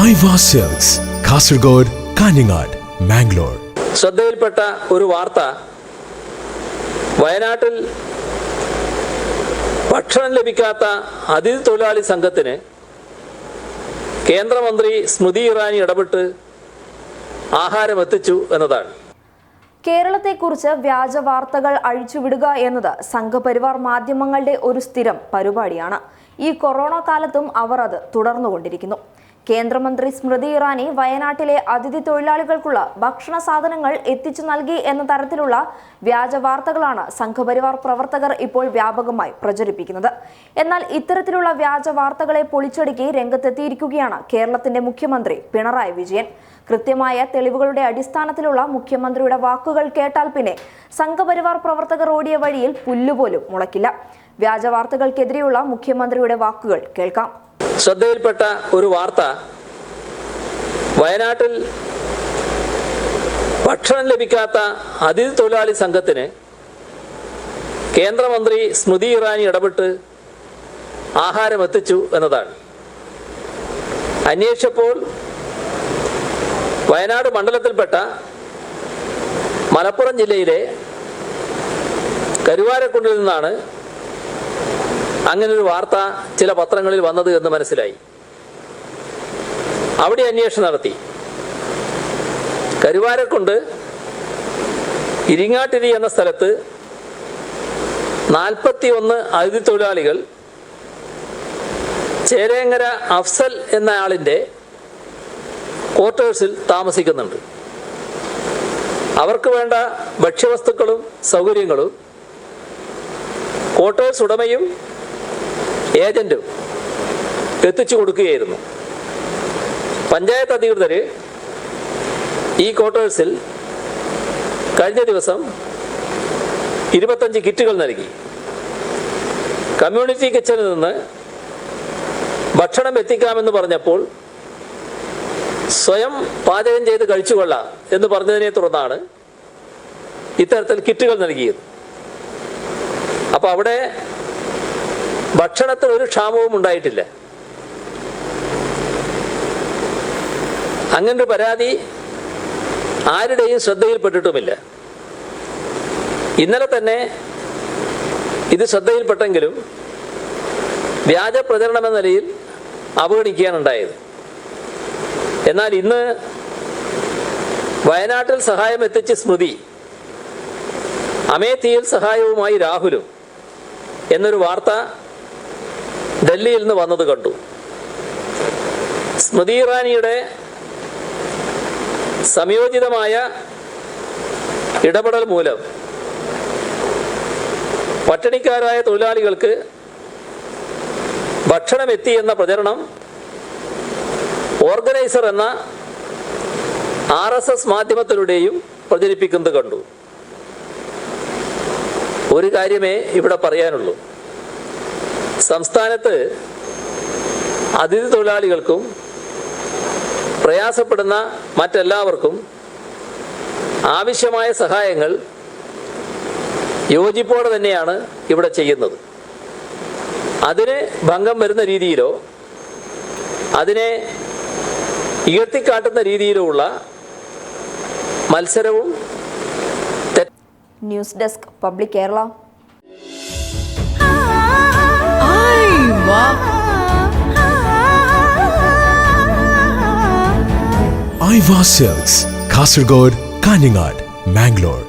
ഐവ സെൽസ് കാസർഗോഡ് കാഞ്ഞങ്ങാട് മാംഗ്ലൂർ ശ്രദ്ധയിൽപ്പെട്ട ഒരു വാർത്ത. വയനാട്ടിൽ ഭക്ഷണം ലഭിക്കാത്ത അതിഥി തൊഴിലാളി സംഘത്തിന് കേന്ദ്രമന്ത്രി സ്മൃതി ഇറാനി ഇടപെട്ട് ആഹാരം എത്തിച്ചു എന്നതാണ്. കേരളത്തെക്കുറിച്ച് വ്യാജ വാർത്തകൾ അഴിച്ചുവിടുക എന്നത് സംഘപരിവാർ മാധ്യമങ്ങളുടെ ഒരു സ്ഥിരം പരിപാടിയാണ്. ഈ കൊറോണ കാലത്തും അവർ അത് തുടർന്നുകൊണ്ടിരിക്കുന്നു. കേന്ദ്രമന്ത്രി സ്മൃതി ഇറാനി വയനാട്ടിലെ അതിഥി തൊഴിലാളികൾക്കുള്ള ഭക്ഷണ സാധനങ്ങൾ എത്തിച്ചു നൽകി എന്ന തരത്തിലുള്ള വ്യാജ വാർത്തകളാണ് സംഘപരിവാർ പ്രവർത്തകർ ഇപ്പോൾ വ്യാപകമായി പ്രചരിപ്പിക്കുന്നത്. എന്നാൽ ഇത്തരത്തിലുള്ള വ്യാജ വാർത്തകളെ പൊളിച്ചടുക്കി രംഗത്തെത്തിയിരിക്കുകയാണ് കേരളത്തിന്റെ മുഖ്യമന്ത്രി പിണറായി വിജയൻ. കൃത്യമായ തെളിവുകളുടെ അടിസ്ഥാനത്തിലുള്ള മുഖ്യമന്ത്രിയുടെ വാക്കുകൾ കേട്ടാൽ പിന്നെ സംഘപരിവാർ പ്രവർത്തകർ ഓടിയ വഴിയിൽ പുല്ലുപോലും മുളയ്ക്കില്ല. വ്യാജ വാർത്തകൾക്കെതിരെയുള്ള മുഖ്യമന്ത്രിയുടെ വാക്കുകൾ കേൾക്കാം. ശ്രദ്ധയിൽപ്പെട്ട ഒരു വാർത്ത. വയനാട്ടിൽ ഭക്ഷണം ലഭിക്കാത്ത അതിഥി തൊഴിലാളി സംഘത്തിന് കേന്ദ്രമന്ത്രി സ്മൃതി ഇറാനി ഇടപെട്ട് ആഹാരം എത്തിച്ചു എന്നതാണ്. അന്വേഷിച്ചപ്പോൾ വയനാട് മണ്ഡലത്തിൽപ്പെട്ട മലപ്പുറം ജില്ലയിലെ കരുവാരക്കുണ്ടിൽ നിന്നാണ് അങ്ങനൊരു വാർത്ത ചില പത്രങ്ങളിൽ വന്നത് എന്ന് മനസ്സിലായി. അവിടെ അന്വേഷണം നടത്തി. കരുവാരക്കുണ്ട് ഇരിങ്ങാട്ടിരി എന്ന സ്ഥലത്ത് നാൽപ്പത്തി ഒന്ന് അതിഥി തൊഴിലാളികൾ ചേരേങ്ങര അഫ്സൽ എന്ന ആളിന്റെ ക്വാർട്ടേഴ്സിൽ താമസിക്കുന്നുണ്ട്. അവർക്ക് വേണ്ട ഭക്ഷ്യവസ്തുക്കളും സൗകര്യങ്ങളും ക്വാർട്ടേഴ്സ് ഉടമയും ഏജന്റും എത്തിച്ചു കൊടുക്കുകയായിരുന്നു. പഞ്ചായത്ത് അധികൃതർ ഈ ക്വാർട്ടേഴ്സിൽ കഴിഞ്ഞ ദിവസം ഇരുപത്തഞ്ച് കിറ്റുകൾ നൽകി. കമ്മ്യൂണിറ്റി കിച്ചണിൽ നിന്ന് ഭക്ഷണം എത്തിക്കാമെന്ന് പറഞ്ഞപ്പോൾ സ്വയം പാചകം ചെയ്ത് കഴിച്ചുകൊള്ളാം എന്ന് പറഞ്ഞതിനെ തുടർന്നാണ് ഇത്തരത്തിൽ കിറ്റുകൾ നൽകിയത്. അപ്പോൾ അവിടെ ഭക്ഷണത്തിന് ഒരു ക്ഷാമവും ഉണ്ടായിട്ടില്ല. അങ്ങനൊരു പരാതി ആരുടെയും ശ്രദ്ധയിൽപ്പെട്ടിട്ടുമില്ല. ഇന്നലെ തന്നെ ഇത് ശ്രദ്ധയിൽപ്പെട്ടെങ്കിലും വ്യാജ പ്രചരണം എന്ന നിലയിൽ അവഗണിക്കുകയാണ് ഉണ്ടായത് എന്നാൽ ഇന്ന് വയനാട്ടിൽ സഹായം എത്തിച്ച് സ്മൃതി അമേത്തിയിൽ സഹായവുമായി രാഹുലും എന്നൊരു വാർത്ത ഡൽഹിയിൽ നിന്ന് വന്നത് കണ്ടു. സ്മൃതി ഇറാനിയുടെ സംയോജിതമായ ഇടപെടൽ മൂലം പട്ടിണിക്കാരായ തൊഴിലാളികൾക്ക് ഭക്ഷണം എത്തി എന്ന പ്രചരണം ഓർഗനൈസർ എന്ന ആർ എസ് എസ് മാധ്യമത്തിലൂടെയും പ്രചരിപ്പിക്കുന്നത് കണ്ടു. ഒരു കാര്യമേ ഇവിടെ പറയാനുള്ളൂ. സംസ്ഥാനത്ത് അതിഥി തൊഴിലാളികൾക്കും പ്രയാസപ്പെടുന്ന മറ്റെല്ലാവർക്കും ആവശ്യമായ സഹായങ്ങൾ യോജിപ്പോടെ തന്നെയാണ് ഇവിടെ ചെയ്യുന്നത്. അതിന് ഭംഗം വരുന്ന രീതിയിലോ അതിനെ ഉയർത്തിക്കാട്ടുന്ന രീതിയിലോ ഉള്ള മത്സരവും ന്യൂസ് ഡെസ്ക് പബ്ലിക് കേരള. വാ സെൽസ് കാസർഗോഡ് കാഞ്ഞങ്ങാട് മാംഗ്ലൂർ